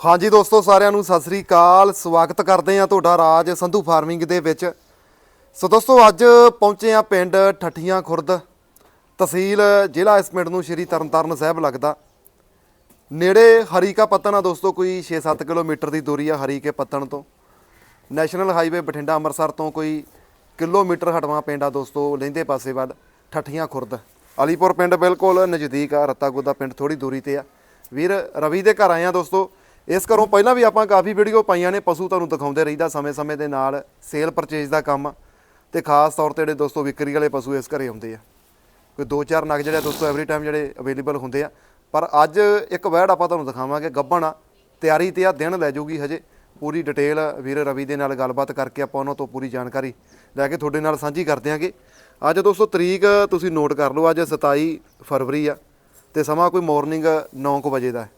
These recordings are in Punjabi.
ਹਾਂਜੀ ਦੋਸਤੋ, ਸਾਰਿਆਂ ਨੂੰ ਸਤਿ ਸ੍ਰੀ ਅਕਾਲ। ਸਵਾਗਤ ਕਰਦੇ ਆ ਤੁਹਾਡਾ ਰਾਜ ਸੰਧੂ ਫਾਰਮਿੰਗ ਦੇ ਵਿੱਚ। ਸੋ ਦੋਸਤੋ, ਅੱਜ ਪਹੁੰਚੇ ਆ ਪਿੰਡ ਠੱਠੀਆਂ ਖੁਰਦ, ਤਹਿਸੀਲ ਜ਼ਿਲ੍ਹਾ ਇਸ ਪਿੰਡ ਨੂੰ ਸ਼੍ਰੀ ਤਰਨਤਾਰਨ ਸਾਹਿਬ ਲੱਗਦਾ। ਨੇੜੇ ਹਰੀਕਾ ਪੱਤਨ ਆ ਦੋਸਤੋ, ਕੋਈ 6-7 ਕਿਲੋਮੀਟਰ ਦੀ ਦੂਰੀ ਆ ਹਰੀਕੇ ਪੱਤਣ ਤੋਂ। ਨੈਸ਼ਨਲ ਹਾਈਵੇ ਬਠਿੰਡਾ ਅੰਮ੍ਰਿਤਸਰ ਤੋਂ ਕੋਈ ਕਿਲੋਮੀਟਰ ਹਟਵਾ ਪਿੰਡ ਆ ਦੋਸਤੋ ਲਹਿੰਦੇ ਪਾਸੇ ਵੱਲ ਠੱਠੀਆਂ ਖੁਰਦ। ਅਲੀਪੁਰ ਪਿੰਡ ਬਿਲਕੁਲ ਨਜ਼ਦੀਕ ਆ, ਰੱਤਾਗੁੱਦਾ ਪਿੰਡ ਥੋੜੀ ਦੂਰੀ ਤੇ ਆ। ਵੀਰ, ਰਵੀ ਦੇ ਘਰ ਆਏ ਆ ਦੋਸਤੋ। ਇਸ ਘਰੋਂ ਪਹਿਲਾਂ ਵੀ ਆਪਾਂ ਕਾਫੀ ਵੀਡੀਓ ਪਾਈਆਂ ਨੇ, ਪਸ਼ੂ ਤੁਹਾਨੂੰ ਦਿਖਾਉਂਦੇ ਰਹੀਦਾ ਸਮੇਂ-ਸਮੇਂ ਦੇ ਨਾਲ ਸੇਲ ਪਰਚੇਜ ਦਾ ਕੰਮ। ਆ ਤੇ ਖਾਸ ਤੌਰ ਤੇ ਜਿਹੜੇ ਦੋਸਤੋ ਵਿਕਰੀ ਵਾਲੇ ਪਸ਼ੂ ਇਸ ਘਰੇ ਆਉਂਦੇ ਆ। ਕੋਈ ਦੋ ਚਾਰ ਨਗ ਜਿਹੜੇ ਆ ਦੋਸਤੋ ਐਵਰੀ ਟਾਈਮ ਜਿਹੜੇ ਅਵੇਲੇਬਲ ਹੁੰਦੇ ਆ। ਪਰ ਅੱਜ ਇੱਕ ਵੈੜ ਆਪਾਂ ਤੁਹਾਨੂੰ ਦਿਖਾਵਾਂਗੇ ਗੱਬਣ ਆ। ਤਿਆਰੀ ਤੇ ਆ, ਦਿਨ ਲੈ ਜੂਗੀ ਹਜੇ। ਪੂਰੀ ਡਿਟੇਲ ਵੀਰ ਰਵੀ ਦੇ ਨਾਲ ਗੱਲਬਾਤ ਕਰਕੇ ਆਪਾਂ ਉਹਨਾਂ ਤੋਂ ਪੂਰੀ ਜਾਣਕਾਰੀ ਲੈ ਕੇ ਤੁਹਾਡੇ ਨਾਲ ਸਾਂਝੀ ਕਰ ਦਿਆਂਗੇ। ਅੱਜ ਦੋਸਤੋ ਤਰੀਕ ਤੁਸੀਂ ਨੋਟ ਕਰ ਲਓ, ਅੱਜ 27 ਫਰਵਰੀ ਆ। ਤੇ ਸਮਾਂ ਕੋਈ ਮਾਰਨਿੰਗ 9:00 ਵਜੇ ਦਾ ਹੈ।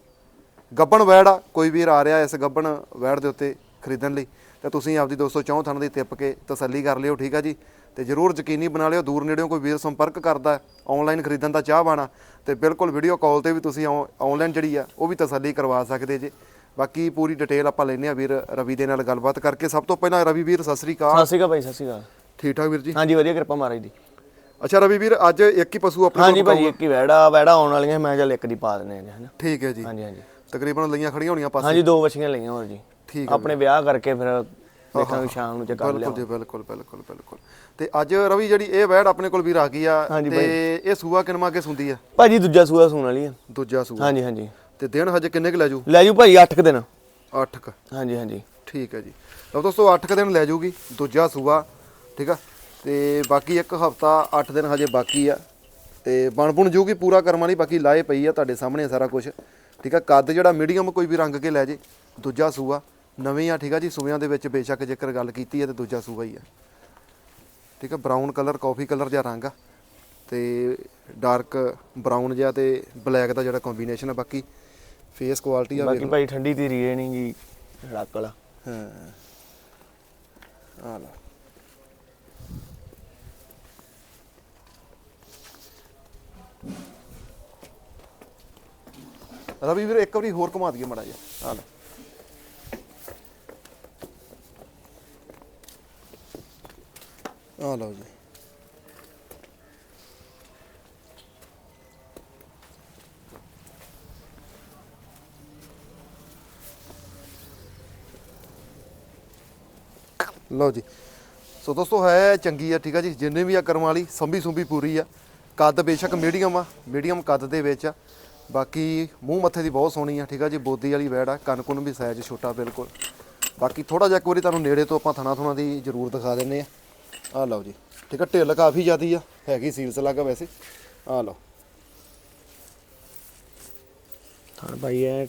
ਗੱਬਣ ਵੈੜ ਆ ਕੋਈ ਵੀਰ ਆ ਰਿਹਾ ਇਸ ਗੱਬਣ ਵੈੜ ਦੇ ਉੱਤੇ ਖਰੀਦਣ ਲਈ ਤਾਂ ਤੁਸੀਂ ਆਪਦੀ ਦੋਸਤੋ ਚੌਂ ਥਣ ਦੀ ਟਿੱਪ ਕੇ ਤਸੱਲੀ ਕਰ ਲਿਓ ਠੀਕ ਆ ਜੀ? ਤੇ ਜਰੂਰ ਯਕੀਨੀ ਬਣਾ ਲਿਓ ਦੂਰ ਨੇੜਿਓਂ ਕੋਈ ਵੀਰ ਸੰਪਰਕ ਕਰਦਾ ਆਨਲਾਈਨ ਖਰੀਦਣ ਦਾ ਚਾਹ ਬਾਣਾ ਤੇ ਬਿਲਕੁਲ ਵੀਡੀਓ ਕਾਲ ਤੇ ਵੀ ਤੁਸੀਂ ਆਨਲਾਈਨ ਜਿਹੜੀ ਆ ਉਹ ਵੀ ਤਸੱਲੀ ਕਰਵਾ ਸਕਦੇ ਜੇ। ਬਾਕੀ ਪੂਰੀ ਡਿਟੇਲ ਆਪਾਂ ਲੈਨੇ ਆ ਵੀਰ ਰਵੀ ਦੇ ਨਾਲ ਗੱਲਬਾਤ ਕਰਕੇ। ਸਭ ਤੋਂ ਪਹਿਲਾਂ ਰਵੀ ਵੀਰ ਸਤਿ ਸ੍ਰੀ ਅਕਾਲ। ਸਤਿ ਸ਼੍ਰੀ ਅਕਾਲ ਭਾਈ ਸਤਿ ਸ਼੍ਰੀ ਅਕਾਲ। ਠੀਕ ਠਾਕ ਵੀਰ ਜੀ? ਹਾਂਜੀ ਵਧੀਆ ਕਿਰਪਾ ਮਹਾਰਾਜ ਦੀ। ਅੱਛਾ ਰਵੀ ਵੀਰ ਅੱਜ ਇੱਕ ਹੀ ਪਸ਼ੂ ਆਪਣੇ ਹਾਂਜੀ ਕੋਲ ਭਾਜੀ ਇੱਕ ਹੀ ਵੈੜਾ ਵੈੜਾ ਆਉਣ ਵਾਲੀਆਂ ਮੈਂ ਚੱਲ ਇੱਕ ਦੀ ਪਾ ਦਿੰਦੇ ਹਾਂ ਹਨਾ? ਠੀਕ ਹੈ ਜੀ। ਹਾਂਜੀ ਹਾਂਜੀ। ਤਕਰੀਬਨ ਲਈਆਂ ਖੜੀਆਂ ਹੋਣੀਆਂ ਪਾਸੇ? ਹਾਂਜੀ ਦੋ ਵਛੀਆਂ ਲਈਆਂ ਹੋਰ ਜੀ। ਠੀਕ ਆਪਣੇ ਵਿਆਹ ਕਰਕੇ ਫਿਰ ਦੇਖਾਂਗੇ ਸ਼ਾਮ ਨੂੰ ਚ ਕਰ ਲਿਆ ਬਿਲਕੁਲ ਜੀ ਬਿਲਕੁਲ ਬਿਲਕੁਲ ਬਿਲਕੁਲ। ਤੇ ਅੱਜ ਰਵੀ ਜਿਹੜੀ ਇਹ ਵੈੜ ਆਪਣੇ ਕੋਲ ਵੀਰ ਆ ਗਈ ਆ ਤੇ ਇਹ ਸੂਆ ਕਿਨਮਾ ਕੇ ਸੁੰਦੀ ਆ? ਭਾਜੀ ਦੂਜਾ ਸੂਆ ਸੂਣ ਵਾਲੀ ਆ। ਦੂਜਾ ਸੂਆ। ਹਾਂਜੀ ਹਾਂਜੀ। ਤੇ ਦਿਨ ਹਜੇ ਕਿੰਨੇ ਕੁ ਲੈ ਜੂ? ਲੈ ਜੂ ਭਾਜੀ 8 ਦਿਨ। 8 ਕ। ਹਾਂਜੀ ਹਾਂਜੀ। ਠੀਕ ਹੈ ਜੀ। ਲਓ ਦੋਸਤੋ 8 ਕ ਦਿਨ ਲੈ ਜੂਗੀ ਦੂਜਾ ਸੂਆ ਠੀਕ ਆ? ਤੇ ਬਾਕੀ ਇੱਕ ਹਫਤਾ 8 ਦਿਨ ਹਜੇ ਬਾਕੀ ਆ। ਤੇ ਬਣ ਬੁਣ ਜੂਗੀ ਪੂਰਾ ਕਰਮ ਵਾਲੀ ਬਾਕੀ ਲਾਏ ਪਈ ਆ ਤੁਹਾਡੇ ਸਾਹਮਣੇ ਸਾਰਾ ਕੁਝ ਠੀਕ ਆ ਕੱਦ ਜਿਹੜਾ ਮੀਡੀਅਮ ਕੋਈ ਵੀ ਰੰਗ ਕੇ ਲੈ ਜੇ ਦੂਜਾ ਸੂਆ। ਨਵੇਂ ਆ ਠੀਕ ਆ ਜੀ ਸੂਆਂ ਦੇ ਵਿੱਚ ਬੇਸ਼ੱਕ ਜੇਕਰ ਗੱਲ ਕੀਤੀ ਹੈ ਤੇ ਦੂਜਾ ਸੂਆ ਹੀ ਆ। ਠੀਕ ਆ ਬਰਾਊਨ ਕਲਰ ਕਾਫੀ ਕਲਰ ਜਿਹਾ ਰੰਗ ਆ ਤੇ ਡਾਰਕ ਬਰਾਊਨ ਜਿਹਾ ਤੇ ਬਲੈਕ ਦਾ ਜਿਹੜਾ ਕੰਬੀਨੇਸ਼ਨ ਆ ਬਾਕੀ ਫੇਸ ਕੁਆਲਿਟੀ ਆ ਬਾਕੀ ਭਾਈ ਠੰਡੀ ਦੀ ਰੀਏ ਨਹੀਂ ਜੀ ਵਾਲਾ। ਹਾਂ। ਆ ਲਾ ਰਵੀ ਵੀਰ, ਇੱਕ ਵਾਰੀ ਹੋਰ ਘੁਮਾ ਦਈਏ ਮੜਾ ਜਿਹਾ। ਆ ਲੈ। ਆ ਲਓ ਜੀ। ਲਓ ਜੀ। ਸੋ ਦੋਸਤੋ, ਹੈ ਚੰਗੀ ਆ, ਠੀਕ ਆ ਜੀ। ਜਿੰਨੇ ਵੀ ਆ ਕਰਮ ਵਾਲੀ ਸੰਭੀ ਸੁੰਭੀ ਪੂਰੀ ਆ। ਕੱਦ ਬੇਸ਼ੱਕ ਮੀਡੀਅਮ ਆ। ਮੀਡੀਅਮ ਕੱਦ ਦੇ ਵਿੱਚ ਆ। ਬਾਕੀ ਮੂੰਹ ਮੱਥੇ ਦੀ ਬਹੁਤ ਸੋਹਣੀ ਆ ਠੀਕ ਆ ਜੀ ਬੋਦੀ ਵਾਲੀ ਵੈੜ ਆ ਕੰਨ ਕੁੰਨ ਵੀ ਸਾਈਜ਼ ਛੋਟਾ ਬਿਲਕੁਲ। ਬਾਕੀ ਥੋੜਾ ਜਿਹਾ ਇੱਕ ਵਾਰੀ ਤੁਹਾਨੂੰ ਨੇੜੇ ਤੋਂ ਆਪਾਂ ਥਣਾ ਥੁਣਾ ਦੀ ਜ਼ਰੂਰ ਦਿਖਾ ਦਿੰਨੇ ਆ। ਆ ਲਓ ਜੀ ਠੀਕ ਆ ਢਿੱਲ ਕਾਫੀ ਜ਼ਿਆਦੀ ਆ ਹੈਗੀ ਸੀਲਸ ਲੱਗਾ ਵੈਸੇ। ਆ ਲਓ। ਥਣ ਭਾਈ ਐ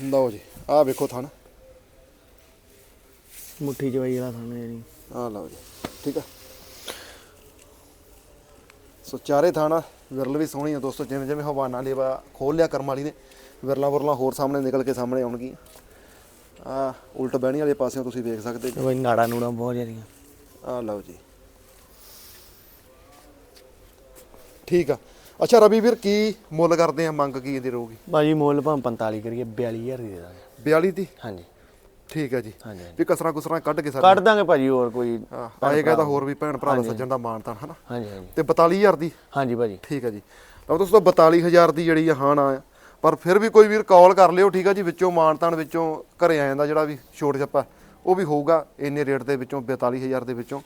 ਲਓ ਜੀ ਆ ਵੇਖੋ ਥਣ। ਮੁੱਠੀ ਭਾਈ ਵਾਲਾ ਥਣ ਜਿਹੜੀ ਆ ਲਓ ਜੀ ਠੀਕ ਆ। ਸੋ ਚਾਰੇ ਥਾਣਾ ਵਿਰਲ ਵੀ ਸੋਹਣੀ ਆ ਦੋਸਤੋ ਜਿਵੇਂ ਜਿਵੇਂ ਹਵਾਨਾ ਲੇਵਾ ਖੋਲ ਲਿਆ ਕਰਮ ਵਾਲੀ ਨੇ ਵਿਰਲਾ ਵਿਰਲਾ ਹੋਰ ਸਾਹਮਣੇ ਨਿਕਲ ਕੇ ਸਾਹਮਣੇ ਆਉਣਗੀਆਂ। ਆ ਉਲਟ ਬਹਿਣੀ ਵਾਲੇ ਪਾਸਿਓਂ ਤੁਸੀਂ ਵੇਖ ਸਕਦੇ ਤੇ ਭਾਈ ਨਾੜਾ ਨੂੜਾ ਬਹੁਤ ਜ਼ਿਆਦੀਆਂ। ਆ ਲਓ ਜੀ। ਠੀਕ ਆ। ਅੱਛਾ ਰਵੀ ਵੀਰ ਕੀ ਮੁੱਲ ਕਰਦੇ ਆ? ਮੰਗ ਕੀ ਇਹਦੀ ਰਹੂਗੀ? ਭਾਜੀ ਮੁੱਲ ਭਾਂ 45 ਕਰੀਏ 42000 ਦੀ ਦੇ ਦਾਂਗੇ। 42 ਦੀ? ਹਾਂਜੀ। ਠੀਕ ਹੈ ਜੀ। ਹਾਂਜੀ ਵੀ ਕਸਰਾਂ ਕੁਸਰਾਂ ਕੱਢ ਕੇ ਸਾਡੇ ਕੱਢ ਦਾਂਗੇ ਭਾਜੀ ਹੋਰ ਕੋਈ ਹਾਂ, ਆਏਗਾ ਤਾਂ ਹੋਰ ਵੀ ਭੈਣ ਭਰਾ ਦਾ ਸੱਜਣ ਦਾ ਮਾਨਤਾਨ ਹਨਾ? ਹਾਂਜੀ ਹਾਂਜੀ। ਤੇ 42000 ਦੀ? ਹਾਂਜੀ ਭਾਜੀ। ਠੀਕ ਹੈ ਜੀ। ਲਓ ਦੋਸਤੋ 42000 ਦੀ ਜਿਹੜੀ ਆ ਹਾਣ ਆ ਪਰ ਫਿਰ ਵੀ ਕੋਈ ਵੀਰ ਕਾਲ ਕਰ ਲਿਓ ਠੀਕ ਆ ਜੀ? ਵਿੱਚੋਂ ਮਾਨਤਾਨ ਵਿੱਚੋਂ ਘਰੇ ਆ ਜਾਂਦਾ ਜਿਹੜਾ ਵੀ ਛੋਟ ਛੱਪਾ ਉਹ ਵੀ ਹੋਊਗਾ ਇੰਨੇ ਰੇਟ ਦੇ ਵਿੱਚੋਂ 42000 ਦੇ ਵਿੱਚੋਂ।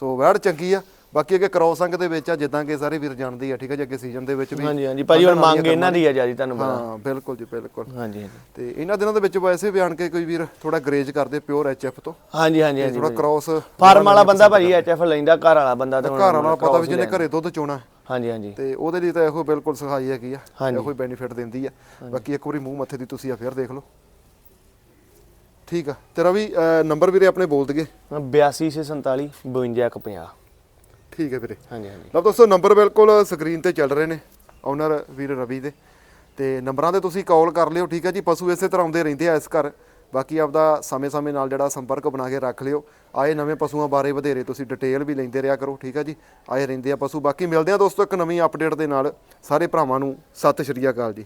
ਸੋ ਵੈੜ ਚੰਗੀ ਆ। ਬਾਕੀ ਅੱਗੇ ਕਰੋਸ ਅੰਗ ਦੇ ਵਿੱਚ ਆ ਜਿੱਦਾਂ ਕਿ ਸਾਰੇ ਵੀਰ ਜਾਣਦੇ ਆ ਠੀਕ ਆ ਜੀ ਅੱਗੇ ਸੀਜ਼ਨ ਦੇ ਵਿੱਚ ਵੀ ਹਾਂਜੀ ਹਾਂਜੀ। ਭਾਜੀ ਹੁਣ ਮੰਗ ਇਹਨਾਂ ਦੀ ਆ ਜਿਆਦੀ ਤੁਹਾਨੂੰ ਪਤਾ। ਹਾਂ ਬਿਲਕੁਲ ਜੀ ਬਿਲਕੁਲ। ਹਾਂਜੀ ਹਾਂਜੀ। ਤੇ ਇਹਨਾਂ ਦਿਨਾਂ ਦੇ ਵਿੱਚ ਵੈਸੇ ਵੀ ਆਣ ਕੇ ਕੋਈ ਵੀਰ ਥੋੜਾ ਗਰੇਜ ਕਰਦੇ ਪਿਓਰ ਐਚਐਫ ਤੋਂ। ਹਾਂਜੀ ਹਾਂਜੀ ਹਾਂਜੀ ਥੋੜਾ ਕ੍ਰਾਸ ਫਾਰਮ ਵਾਲਾ ਬੰਦਾ ਭਾਜੀ ਐਚਐਫ ਲੈਂਦਾ ਘਰ ਵਾਲਾ ਬੰਦਾ ਤੇ ਘਰ ਵਾਲਾ ਪਤਾ ਵੀ ਜਿਹਨੇ ਘਰੇ ਦੁੱਧ ਚੋਣਾ। ਹਾਂਜੀ ਹਾਂਜੀ। ਤੇ ਉਹਦੇ ਲਈ ਤਾਂ ਇਹੋ ਬਿਲਕੁਲ ਸਹਾਈ ਹੈਗੀ ਆ। ਇਹੋ ਹੀ ਬੈਨੀਫਿਟ ਦਿੰਦੀ ਆ। ਬਾਕੀ ਇੱਕ ਵਾਰੀ ਮੂੰਹ ਮੱਥੇ ਦੀ ਤੁਸੀਂ ਆ ਫੇਰ ਦੇਖ ਲਓ। ਠੀਕ ਆ। ਤੇਰਾ ਵੀ ਨੰਬਰ ਵੀਰੇ ਆਪਣੇ ਬੋਲ ਦਗੇ 8247 5250 ਠੀਕ ਹੈ ਵੀਰੇ। ਹਾਂਜੀ ਹਾਂਜੀ। ਲਓ ਦੋਸਤੋ ਨੰਬਰ ਬਿਲਕੁਲ ਸਕਰੀਨ ਤੇ ਚੱਲ ਰਹੇ ਨੇ ਓਨਰ ਵੀਰ ਰਵੀ ਦੇ। ਤੇ ਨੰਬਰਾਂ ਤੇ ਤੁਸੀਂ ਕਾਲ ਕਰ ਲਿਓ ਠੀਕ ਹੈ ਜੀ। ਪਸ਼ੂ ਇਸੇ ਤਰ੍ਹਾਂ ਆਉਂਦੇ ਰਹਿੰਦੇ ਆ ਇਸ ਘਰ। ਬਾਕੀ ਆਪਦਾ ਸਮੇਂ-ਸਮੇਂ ਨਾਲ ਜਿਹੜਾ ਸੰਪਰਕ ਬਣਾ ਕੇ ਰੱਖ ਲਿਓ। ਆਏ ਨਵੇਂ ਪਸ਼ੂਆਂ ਬਾਰੇ ਵਧੇਰੇ ਤੁਸੀਂ ਡਿਟੇਲ ਵੀ ਲੈਂਦੇ ਰਿਹਾ ਕਰੋ ਠੀਕ ਹੈ ਜੀ। ਆਏ ਰਹਿੰਦੇ ਆ ਪਸ਼ੂ। ਬਾਕੀ ਮਿਲਦੇ ਆ ਦੋਸਤੋ ਇੱਕ ਨਵੀਂ ਅਪਡੇਟ ਦੇ ਨਾਲ। ਸਾਰੇ ਭਰਾਵਾਂ ਨੂੰ ਸਤਿ ਸ਼੍ਰੀ ਅਕਾਲ ਜੀ।